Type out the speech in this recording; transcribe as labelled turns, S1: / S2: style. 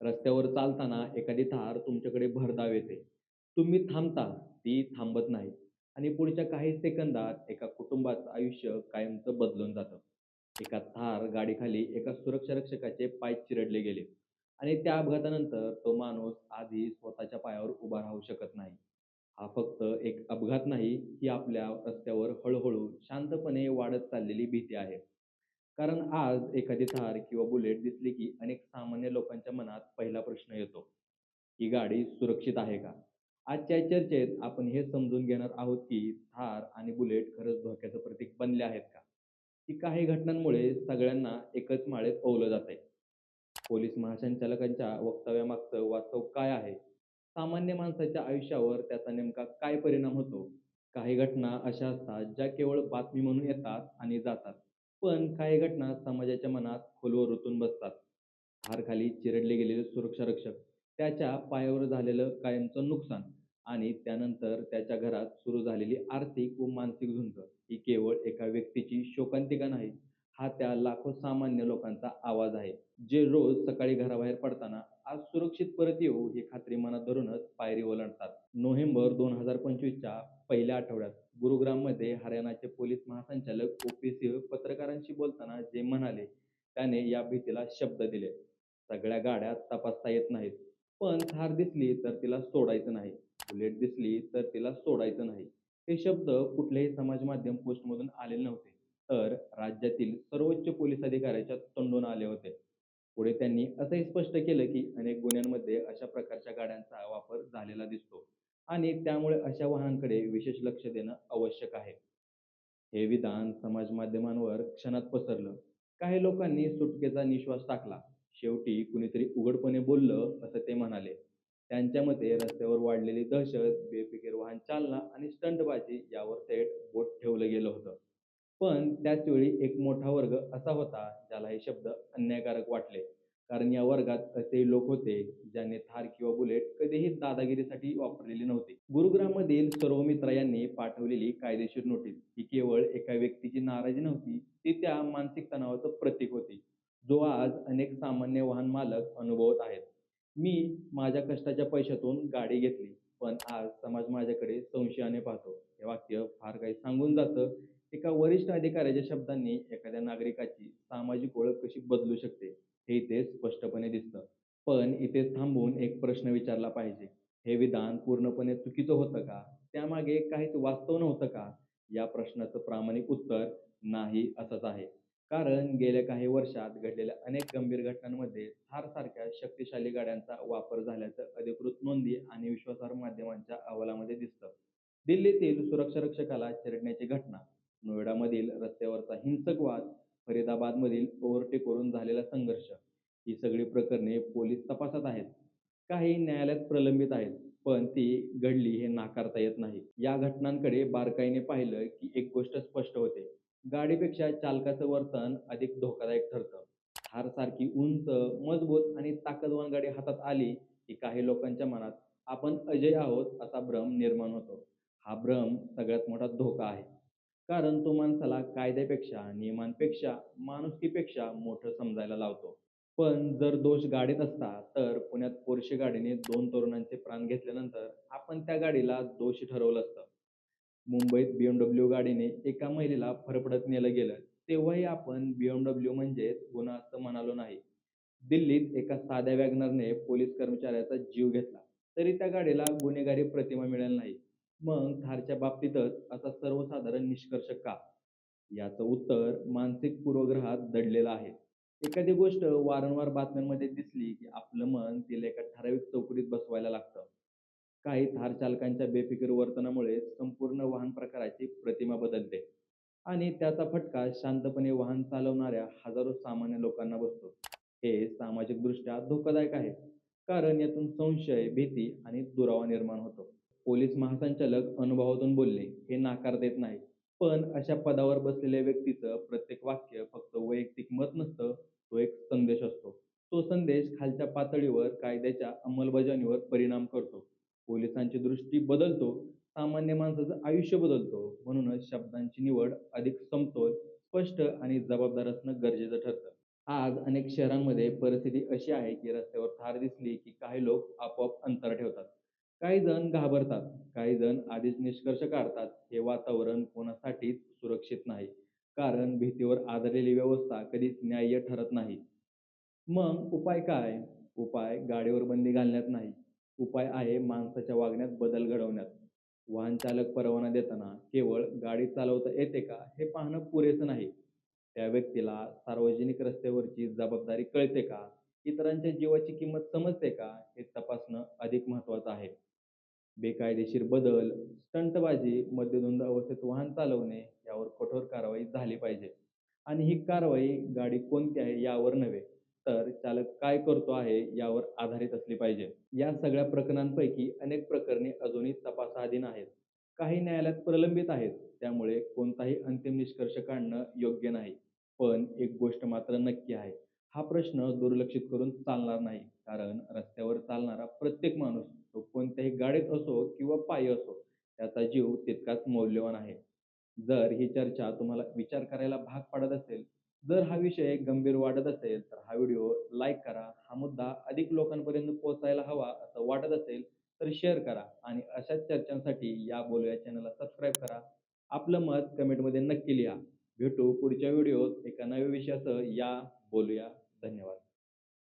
S1: रस्त्यावर चालताना एखादी थार तुमच्याकडे भरधाव येते. तुम्ही थांबता, ती थांबत नाही आणि पुढच्या काही सेकंदात एका कुटुंबाचं आयुष्य कायमचं बदलून जातं. एका थार गाडीखाली एका सुरक्षारक्षकाचे पाय चिरडले गेले आणि त्या अपघातानंतर तो माणूस आधी स्वतःच्या पायावर उभा राहू शकत नाही. हा फक्त एक अपघात नाही, ही आपल्या रस्त्यावर हळूहळू शांतपणे वाढत चाललेली भीती आहे. कारण आज एखादी थार किंवा बुलेट दिसली की अनेक सामान्य लोकांच्या मनात पहिला प्रश्न येतो, ही गाडी सुरक्षित आहे का? आजच्या चर्चेत आपण हे समजून घेणार आहोत की थार आणि बुलेट खरंच धोक्याचं प्रतीक बनले आहेत का? की काही घटनांमुळे सगळ्यांना एकच माळेत ओवलं जातंय? पोलीस महासंचालकांच्या वक्तव्यामागचं वास्तव काय आहे? सामान्य माणसाच्या आयुष्यावर त्याचा नेमका काय परिणाम होतो? काही घटना अशा असतात ज्या केवळ बातमी म्हणून येतात आणि जातात. पण काही घटना समाजाच्या मनात खोलवर रुतून बसतात. हारखाली चिरडले गेलेले सुरक्षारक्षक, त्याच्या पायावर झालेलं कायमचं नुकसान आणि त्यानंतर त्याच्या घरात सुरू झालेली आर्थिक व मानसिक झुंज ही केवळ एका व्यक्तीची शोकांतिका नाही, हा त्या लाखो सामान्य लोकांचा आवाज आहे, जे रोज सकाळी घराबाहेर पडताना आज सुरक्षित परत येऊ ही खात्री मनात धरूनच पायरी ओलांडतात. नोव्हेंबर दोन हजार पंचवीसच्या पहिल्या आठवड्यात गुरुग्राममध्ये हरियाणाचे पोलीस महासंचालक ओ. पी. सिंह पत्रकारांशी बोलताना जे म्हणाले, त्याने या भीतीला शब्द दिले. सगळ्या गाड्या तपासता येत नाहीत, पण थार दिसली तर तिला सोडायचं नाही, बुलेट दिसली तर तिला सोडायचं नाही. हे शब्द कुठल्याही समाजमाध्यम पोस्टमधून आलेले नव्हते, तर राज्यातील सर्वोच्च पोलीस अधिकाऱ्याच्या तोंडून आले होते. पुढे त्यांनी असंही स्पष्ट केलं की अनेक गुन्ह्यांमध्ये अशा प्रकारच्या गाड्यांचा वापर झालेला दिसतो आणि त्यामुळे अशा वाहनांकडे विशेष लक्ष देणं आवश्यक आहे. हे विधान समाज माध्यमांवर क्षणात पसरलं. काही लोकांनी सुटकेचा नि:श्वास टाकला. शेवटी कुणीतरी उघडपणे बोललं असं ते म्हणाले. त्यांच्या मते रस्त्यावर वाढलेली दहशत, बेफिकीर वाहन चालना आणि स्टंटबाजी यावर थेट बोट ठेवलं गेलं होतं. पण त्याचवेळी एक मोठा वर्ग असा होता, ज्याला हे शब्द अन्यायकारक वाटले. कारण या वर्गात असे लोक होते, ज्यांनी थार किंवा बुलेट कधीही दादागिरीसाठी वापरलेली नव्हती. गुरुग्राममधील सौरभ यांनी पाठवलेली कायदेशीर नोटीस ही केवळ एका व्यक्तीची नाराजी नव्हती, ती त्या मानसिक तणावाचं प्रतीक होती, जो आज अनेक सामान्य वाहन मालक अनुभवत आहेत. मी माझ्या कष्टाच्या पैशातून गाडी घेतली, पण आज समाज माझ्याकडे संशयाने पाहतो. हे वाक्य फार काही सांगून जातं. एका वरिष्ठ अधिकाऱ्याच्या शब्दांनी एखाद्या नागरिकाची सामाजिक ओळख कशी बदलू शकते, हे इथे स्पष्टपणे दिसतं. पण इथे थांबून एक प्रश्न विचारला पाहिजे, हे विधान पूर्णपणे चुकीचं होतं का? त्यामागे काहीच वास्तव नव्हतं का? या प्रश्नाचं प्रामाणिक उत्तर नाही असंच आहे. कारण गेल्या काही वर्षात घडलेल्या अनेक गंभीर घटनांमध्ये थारसारख्या शक्तिशाली गाड्यांचा वापर झाल्याचं अधिकृत नोंदी आणि विश्वासार्ह माध्यमांच्या अहवालामध्ये दिसतं. दिल्लीतील सुरक्षारक्षकाला चिरडण्याची घटना, नोएडामधील रस्त्यावरचा हिंसक वाद, फरीदाबादमधील ओव्हरटेकवरून झालेला संघर्ष ही सगळी प्रकरणे पोलीस तपासात आहेत. काही न्यायालयात प्रलंबित आहेत, पण ती घडली हे नाकारता येत नाही. या घटनांकडे बारकाईने पाहिलं की एक गोष्ट स्पष्ट होते. गाडीपेक्षा चालकाचं वर्तन अधिक धोकादायक ठरतं. थारसारखी उंच, मजबूत आणि ताकदवान गाडी हातात आली की काही लोकांच्या मनात आपण अजय आहोत असा भ्रम निर्माण होतो. हा भ्रम सगळ्यात मोठा धोका आहे. कारण तो माणसाला कायद्यापेक्षा, नियमांपेक्षा, माणुसकीपेक्षा मोठं समजायला लावतो. पण जर दोष गाडीत असता, तर पुण्यात पोर्शे गाडीने दोन तरुणांचे प्राण घेतल्यानंतर आपण त्या गाडीला दोषी ठरवलं असतं. मुंबईत बीएमडब्ल्यू गाडीने एका महिलेला फरफडत नेलं गेलं, तेव्हाही आपण बीएमडब्ल्यू म्हणजेच गुन्हा असं म्हणालो नाही. दिल्लीत एका साध्या वॅगनरने पोलीस कर्मचाऱ्याचा जीव घेतला, तरी त्या गाडीला गुन्हेगारी प्रतिमा मिळाली नाही. मग थारच्या बाबतीतच असा सर्वसाधारण निष्कर्ष का? याचं उत्तर मानसिक पूर्वग्रहात दडलेलं आहे. एखादी गोष्ट वारंवार बातम्यांमध्ये दिसली की आपलं मन तिला एका ठराविक चौकटीत बसवायला लागतं. काही थार चालकांच्या बेफिकीर वर्तनामुळे संपूर्ण वाहन प्रकाराची प्रतिमा बदलते आणि त्याचा फटका शांतपणे वाहन चालवणाऱ्या हजारो सामान्य लोकांना बसतो. हे सामाजिकदृष्ट्या धोकादायक आहे, कारण यातून संशय, भीती आणि दुरावा निर्माण होतो. पोलीस महासंचालक अनुभवातून बोलले, हे नाकार देत नाही. पण अशा पदावर बसलेल्या व्यक्तीचं प्रत्येक वाक्य फक्त वैयक्तिक मत नसतं, तो एक संदेश असतो. तो संदेश खालच्या पातळीवर कायद्याच्या अंमलबजावणीवर परिणाम करतो. पोलिसांची दृष्टी बदलतो, सामान्य माणसाचं आयुष्य बदलतो. म्हणूनच शब्दांची निवड अधिक समतोल, स्पष्ट आणि जबाबदार असणं गरजेचं ठरतं. आज अनेक शहरांमध्ये परिस्थिती अशी आहे की रस्त्यावर थार दिसली की काही लोक आपोआप अंतर ठेवतात. काही जण घाबरतात, काही जण आधीच निष्कर्ष काढतात हे वातावरण कोणासाठीच सुरक्षित नाही. कारण भीतीवर आधारलेली व्यवस्था कधीच न्याय्य ठरत नाही. मग उपाय काय? उपाय गाडीवर बंदी घालण्यात नाही. उपाय आहे माणसाच्या वागण्यात बदल घडवण्यात. वाहन चालक परवाना देताना केवळ गाडी चालवता येते का हे पाहणं पुरेसं नाही. त्या व्यक्तीला सार्वजनिक रस्त्यावरची जबाबदारी कळते का? इतरांच्या जीवाची किंमत समजते का? हे तपासणं अधिक महत्त्वाचं आहे. बेकायदेशीर बदल, स्टंटबाजी, मद्यधुंद अवस्थेत वाहन चालवणे यावर कठोर कारवाई झाली पाहिजे. आणि ही कारवाई गाडी कोणती आहे यावर नव्हे, तर चालक काय करतो आहे यावर आधारित असली पाहिजे. या सगळ्या प्रकरणांपैकी अनेक प्रकरणे अजूनही तपासाधीन आहेत. काही न्यायालयात प्रलंबित आहेत. त्यामुळे कोणताही अंतिम निष्कर्ष काढणं योग्य नाही. पण एक गोष्ट मात्र नक्की आहे, हा प्रश्न दुर्लक्षित करून चालणार नाही. कारण रस्त्यावर चालणारा प्रत्येक माणूस, तो कोणत्याही गाडीत असो किंवा पायी असो, त्याचा जीव तितकाच मौल्यवान आहे. जर ही चर्चा तुम्हाला विचार करायला भाग पाडत असेल, जर हा विषय गंभीर वाटत असेल, तर हा व्हिडिओ लाईक करा. हा मुद्दा अधिक लोकांपर्यंत पोहोचायला हवा असं वाटत असेल तर शेअर करा आणि अशाच चर्चांसाठी या बोलूया चॅनलला सबस्क्राईब करा. आपलं मत कमेंटमध्ये नक्की लिहा. भेटू पुढच्या व्हिडिओत एका नव्या विषयासह. या बोलूया. धन्यवाद.